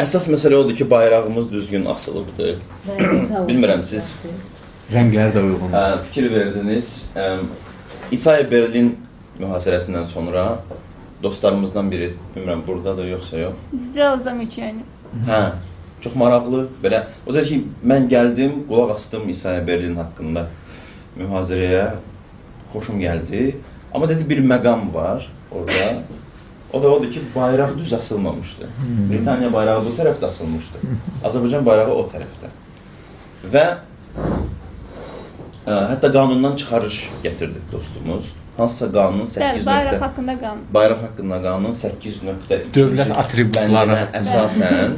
Əsas məsələ odur ki, bayrağımız düzgün asılıbdır. Bilmirəm siz rəngləri də uyğundur. Hə, fikir verdiniz. İsay Berlin mühasirəsindən sonra dostlarımızdan biri, bilmirəm burada da yoxsa yox. İzdiya Ozamiçyani. Hə. Çox maraqlı. Belə o da ki, mən gəldim, qulaq astım İsay Berlin haqqında mühazirəyə. Xoşum gəldi. Amma dedi bir məqam var orada. O da odur ki, bayraq düz asılmamışdı. Britaniya bayrağı bu tərəfdə asılmışdı. Azərbaycan bayrağı o tərəfdə. Və ə, hətta qanundan çıxarış gətirdi dostumuz. Hansısa qanun 8 Evet, bayrak nöqtə hakkında qanun. Bayraq haqqında qanun 8.2 Dövlət atributları. əsasən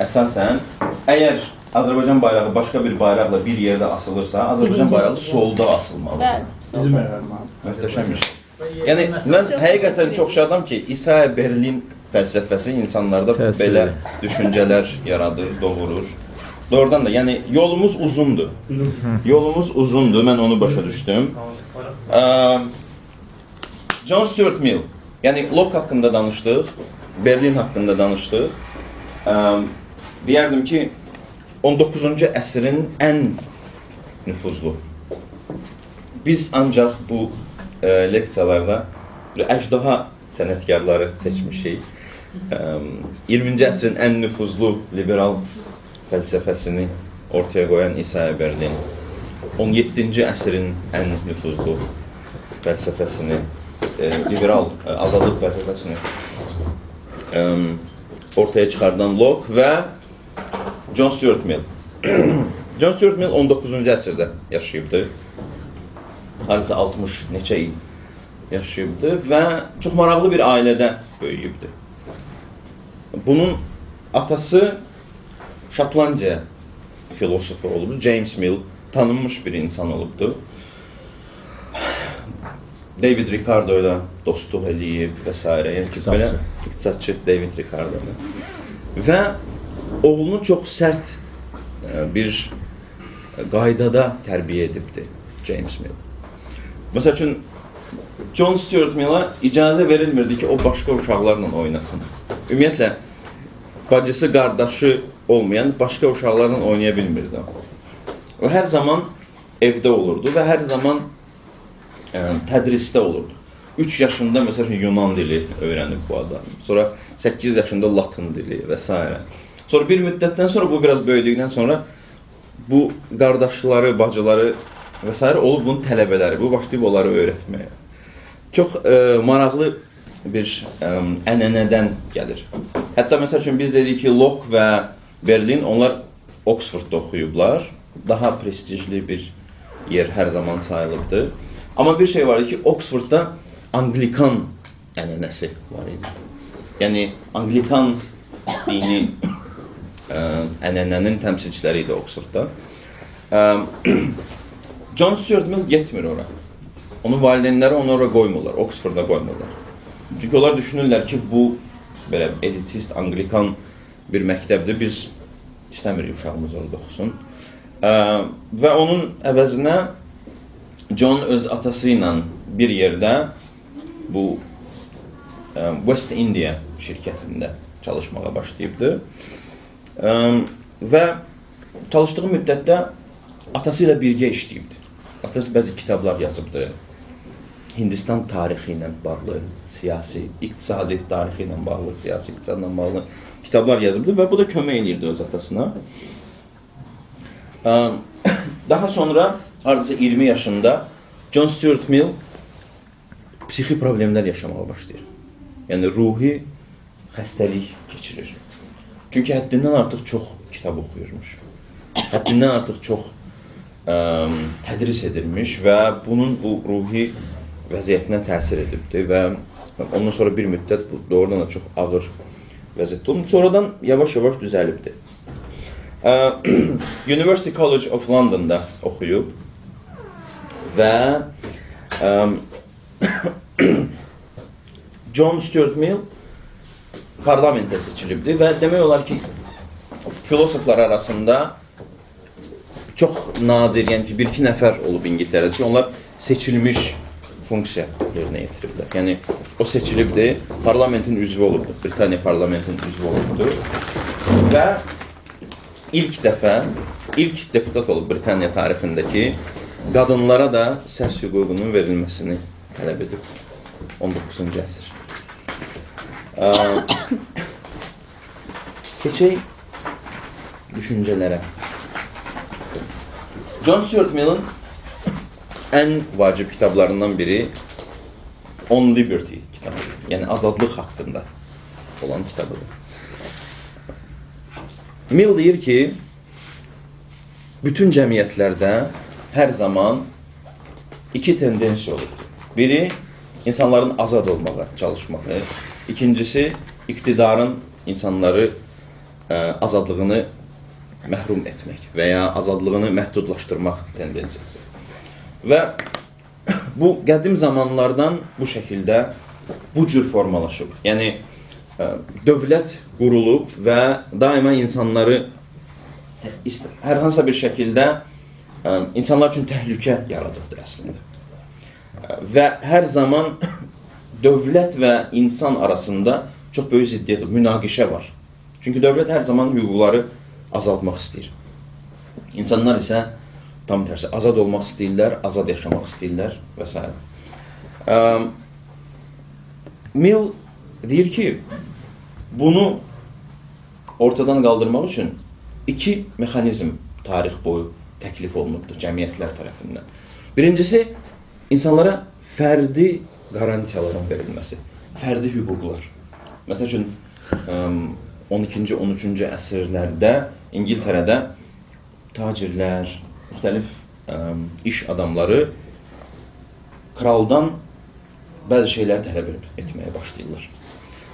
əsasən əgər Azərbaycan bayrağı başqa bir bayraqla bir yerdə asılırsa, Azərbaycan bayrağı solda asılmalıdır. Evet. Bizim ərazimiz. Möhtəşəm iş. Yəni mən həqiqətən çox şadam ki, İsa Berlin fəlsəfəsi insanlarda Təsiri. belə düşüncələr yaradır, doğurur. Doğrudan da, yəni yolumuz uzundur. Yolumuz uzundur, mən onu başa düşdüm. John Stuart Mill. Yəni Locke haqqında danışdıq, Berlin haqqında danışdıq. Deyərdim ki, 19-cu əsrin ən nüfuzlu. Biz ancaq bu e, leksiyalarda əjdaha sənətkarları seçmişik. E, 20-ci əsrin ən nüfuzlu liberal fəlsəfəsini ortaya qoyan İsa Berlin. 17-ci əsrin ən nüfuzlu fəlsəfəsini, e, liberal e, azadlıq fəlsəfəsini e, ortaya çıxardan Locke və John Stuart Mill. John Stuart Mill 19-cu əsrdə yaşayıbdı. Hardasa 60 neçə il yaşayıbdı və çox maraqlı bir ailədə böyüyübdü. Bunun atası Şotlandiya filosofu olubdu. James Mill tanınmış bir insan olubdu. David Ricardo ilə dostluq eləyib və s. Belə iqtisadçı David Ricardo ilə. Və oğlunu çox sərt e, bir qaydada tərbiyə edibdi James Mill. Məsəl üçün John Stuart Mill'a icazə verilmirdi ki, o başqa uşaqlarla oynasın. Ümumiyyətlə bacısı, qardaşı olmayan başqa uşaqlarla oynaya bilmirdi. O hər zaman evdə olurdu və hər zaman ə, tədrisdə olurdu. 3 yaşında məsəl üçün Yunan dili öyrənib bu adam. Sonra 8 yaşında Latın dili və s. Sonra bir müddətdən sonra bu biraz böyüdükdən sonra bu qardaşları, bacıları s. olub bunun tələbələri. Bu başlayıb onları öyrətməyə. Çox ə, maraqlı bir ə, ənənədən gəlir. Hətta məsəl üçün biz dedik ki, Locke və Berlin onlar Oxfordda oxuyublar. Daha prestijli bir yer hər zaman sayılıbdı. Amma bir şey var idi ki, Oxfordda Anglikan ənənəsi var idi. Yəni Anglikan dini ə, ənənənin təmsilçiləri idi Oxfordda. Ə, John Stuart Mill getmir ora. Onun valideynləri onu ora qoymurlar, Oxfordda qoymurlar. Çünki onlar düşünürlər ki, bu belə elitist Anglikan bir məktəbdir. Biz istəmirik uşağımız orada oxusun. Ə, və onun əvəzinə John öz atası bir yerdə bu ə, West India şirkətində çalışmağa başlayıbdı. Ə, və çalışdığı müddətdə atası ilə birgə. Atası bəzi kitablar yazıbdı. Hindistan tarixi bağlı, siyasi, iqtisadi tarixi bağlı, siyasi iqtisadla bağlı kitablar yazıbdı və bu da kömək eləyirdi öz atasına. Daha sonra hardasa 20 yaşında John Stuart Mill psixi problemlər yaşamağa başlayır. Yəni ruhi xəstəlik keçirir. Çünki həddindən artıq çox kitab oxuyurmuş. Həddindən artıq çox tədris edilmiş və bunun bu ruhi vəziyyətinə təsir edibdi və ondan sonra bir müddət bu doğrudan da çox ağır vəziyyətdə olub. Sonradan yavaş-yavaş düzəlibdi. Ə, University College of Londonda oxuyub və John Stuart Mill parlamentə seçilibdi və demək olar ki, filosoflar arasında çox nadir, yəni ki, bir-iki nəfər olub İngiltərədə ki, onlar seçilmiş funksiya yerinə yetiriblər. Yəni o seçilibdi, parlamentin üzvü olubdu, Britaniya parlamentinin üzvü olubdu və ilk dəfə ilk deputat olub Britaniya tarixindəki qadınlara da səs hüququnun verilməsini tələb edib 19-cu əsr. Keçək düşüncələrə. John Stuart Mill'in ən vacib kitablarından biri On Liberty kitabıdır. Yəni azadlıq haqqında olan kitabıdır. Mill deyir ki, bütün cəmiyyətlərdə hər zaman iki tendensiya olur. Biri insanların azad olmağa çalışmağı, ikincisi iktidarın insanları ə, azadlığını məhrum etmək və ya azadlığını məhdudlaşdırmaq tendensiyası. Və bu qədim zamanlardan bu şəkildə bu cür formalaşıb. Yəni ə, dövlət qurulub və daima insanları hər hansısa bir şəkildə ə, insanlar üçün təhlükə yaradıbdır əslində. Və hər zaman dövlət və insan arasında çox böyük ziddiyyət, münaqişə var. Çünki dövlət hər zaman hüquqları azaltmaq istəyir. İnsanlar isə tam tərsi azad olmaq istəyirlər, azad yaşamaq istəyirlər və s. Ə, Mill deyir ki, bunu ortadan qaldırmaq üçün iki mexanizm tarix boyu təklif olunubdur cəmiyyətlər tərəfindən. Birincisi insanlara fərdi qarantiyaların verilməsi, fərdi hüquqlar. Məsəl üçün əm, 12-ci, 13-cü əsrlərdə İngiltərədə tacirlər, müxtəlif əm, iş adamları kraldan bəzi şeyləri tələb etməyə başlayırlar.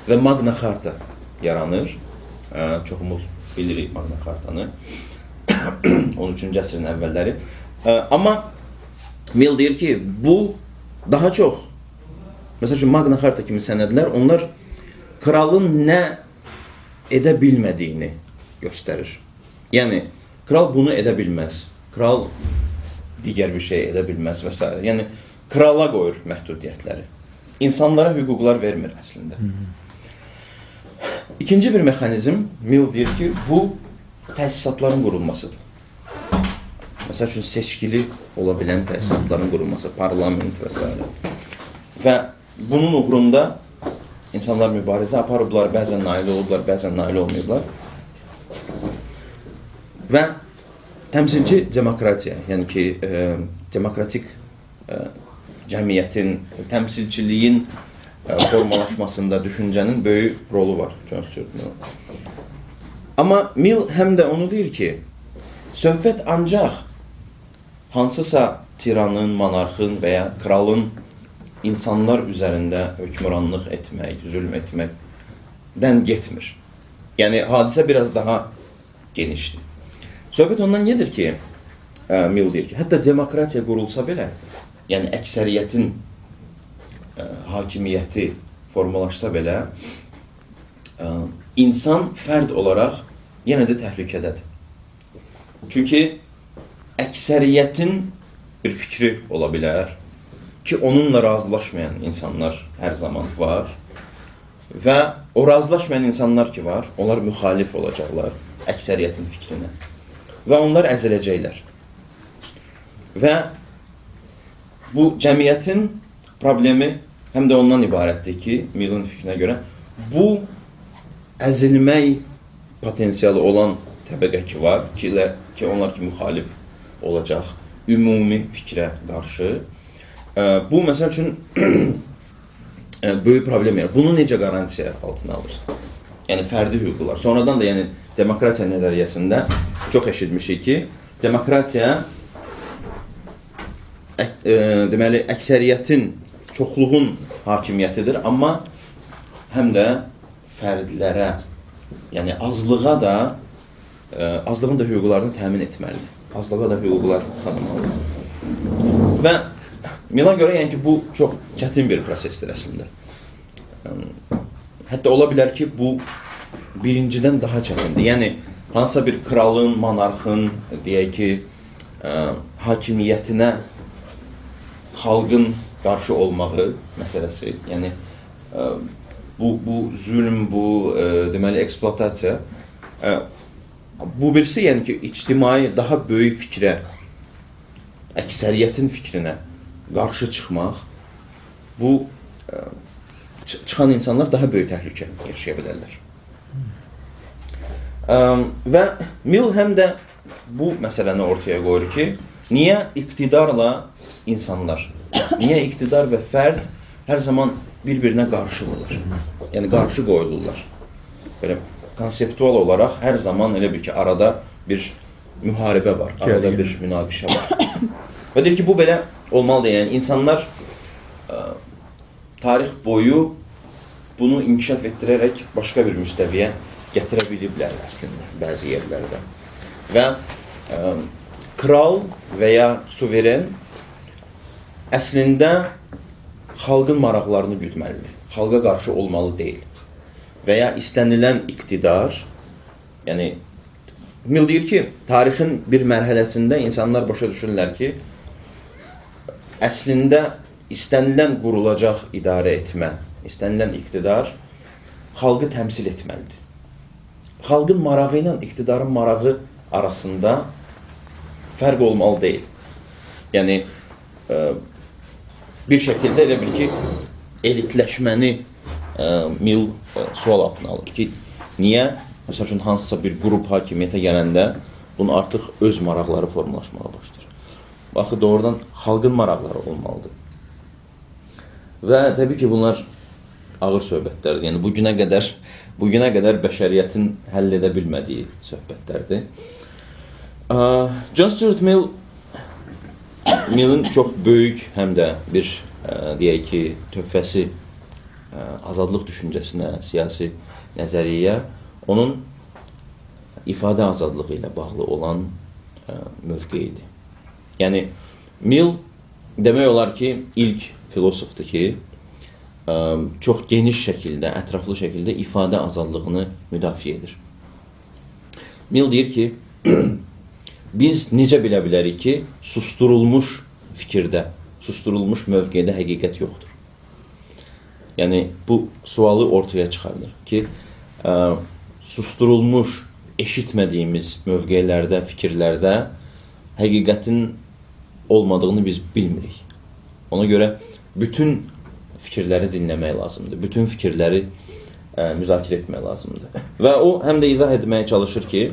Və Magna Carta yaranır. Ə, çoxumuz bilirik Magna Cartanı. 13-cü əsrin əvvəlləri. Ə, amma Mill deyir ki, bu daha çox məsəl üçün Magna Carta kimi sənədlər onlar kralın nə edə bilmədiyini göstərir. Yəni kral bunu edə bilməz. Kral digər bir şey edə bilməz və s. Yəni krala qoyur məhdudiyyətləri. İnsanlara hüquqlar vermir əslində. İkinci bir mexanizm Mill deyir ki, bu təsisatların qurulmasıdır. Məsəl üçün seçkili ola bilən təsisatların qurulması, parlament və s. Və bunun uğrunda insanlar mübarizə aparıblar, bəzən nail olublar, bəzən nail olmayıblar. Və təmsilçi demokratiya, yəni ki, e, demokratik e, cəmiyyətin, təmsilçiliyin e, formalaşmasında düşüncənin böyük rolu var John Stuart Mill. Amma Mill həm də onu deyir ki, söhbət ancaq hansısa tiranın, monarxın və ya kralın insanlar üzərində hökmranlıq etmək, zülm etməkdən getmir. Yəni hadisə biraz daha genişdir. Söhbət ondan gedir ki, ə, Mill deyir ki, hətta demokratiya qurulsa belə, yəni əksəriyyətin ə, hakimiyyəti formalaşsa belə, ə, insan fərd olaraq yenə də təhlükədədir. Çünki əksəriyyətin bir fikri ola bilər ki, onunla razılaşmayan insanlar hər zaman var və o razılaşmayan insanlar ki var, onlar müxalif olacaqlar əksəriyyətin fikrinə və onlar əziləcəklər. Və bu cəmiyyətin problemi həm də ondan ibarətdir ki, Millin fikrinə görə bu əzilmək potensialı olan təbəqə ki var, ki, ki onlar ki müxalif olacaq ümumi fikrə qarşı. Bu məsəl üçün böyük problem yaratır. Bunu necə qarantiya altına alır? Yəni fərdi hüquqlar. Sonradan da yəni demokratiya nəzəriyyəsində çox eşitmişik ki, demokratiya ə, ə, deməli əksəriyyətin, çoxluğun hakimiyyətidir, amma həm də fərdlərə, yəni azlığa da ə, azlığın da hüquqlarını təmin etməlidir. Azlığa da hüquqlar tanımalıdır. Və Mila görə yəni ki, bu çox çətin bir prosesdir əslində. Hətta ola bilər ki, bu birincidən daha çətindir. Yəni hansısa bir kralın, monarxın deyək ki, ə, hakimiyyətinə xalqın qarşı olmağı məsələsi, yəni ə, bu bu zülm, bu ə, deməli eksploatasiya Ə, bu birisi yəni ki, ictimai daha böyük fikrə, əksəriyyətin fikrinə qarşı çıxmaq bu ə, çı- çıxan insanlar daha böyük təhlükə yaşaya bilərlər. Və Mill həm də bu məsələni ortaya qoyur ki, niyə iqtidarla insanlar, niyə iqtidar və fərd hər zaman bir-birinə qarşıdırlar? Yəni qarşı qoyulurlar. Belə konseptual olaraq hər zaman elə bir ki, arada bir müharibə var, arada bir münaqişə var. və deyir ki, bu belə olmalıdır. Yəni insanlar ə, tarix boyu bunu inkişaf etdirərək başqa bir müstəviyə gətirə biliblər əslində bəzi yerlərdə. Və ə, kral və ya suveren əslində xalqın maraqlarını güdməlidir. Xalqa qarşı olmalı deyil. Və ya istənilən iqtidar, yəni Mill deyir ki, tarixin bir mərhələsində insanlar başa düşürlər ki, əslində istənilən qurulacaq idarə etmə, istənilən iqtidar xalqı təmsil etməlidir. Xalqın marağı ilə iqtidarın marağı arasında fərq olmalı deyil. Yəni ə, bir şəkildə elə bil ki, elitləşməni ə, Mill ə, sual altına alır ki, niyə məsəl üçün hansısa bir qrup hakimiyyətə gələndə bunun artıq öz maraqları formalaşmağa başlayır. Baxı doğrudan xalqın maraqları olmalıdır. Və təbii ki, bunlar ağır söhbətlərdir. Yəni bu günə qədər bu günə qədər bəşəriyyətin həll edə bilmədiyi söhbətlərdir. John Stuart Mill Millin çox böyük həm də bir deyək ki, töhfəsi azadlıq düşüncəsinə, siyasi nəzəriyyəyə onun ifadə azadlığı ilə bağlı olan ə, mövqeyidir. Yəni Mill demək olar ki, ilk filosofdur ki, çox geniş şəkildə, ətraflı şəkildə ifadə azadlığını müdafiə edir. Mill deyir ki, biz necə bilə bilərik ki, susturulmuş fikirdə, susturulmuş mövqedə həqiqət yoxdur. Yəni bu sualı ortaya çıxardır ki, ə, susturulmuş, eşitmədiyimiz mövqelərdə, fikirlərdə həqiqətin olmadığını biz bilmirik. Ona görə bütün fikirləri dinləmək lazımdır. Bütün fikirləri ə, müzakirə etmək lazımdır. Və o həm də izah etməyə çalışır ki,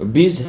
biz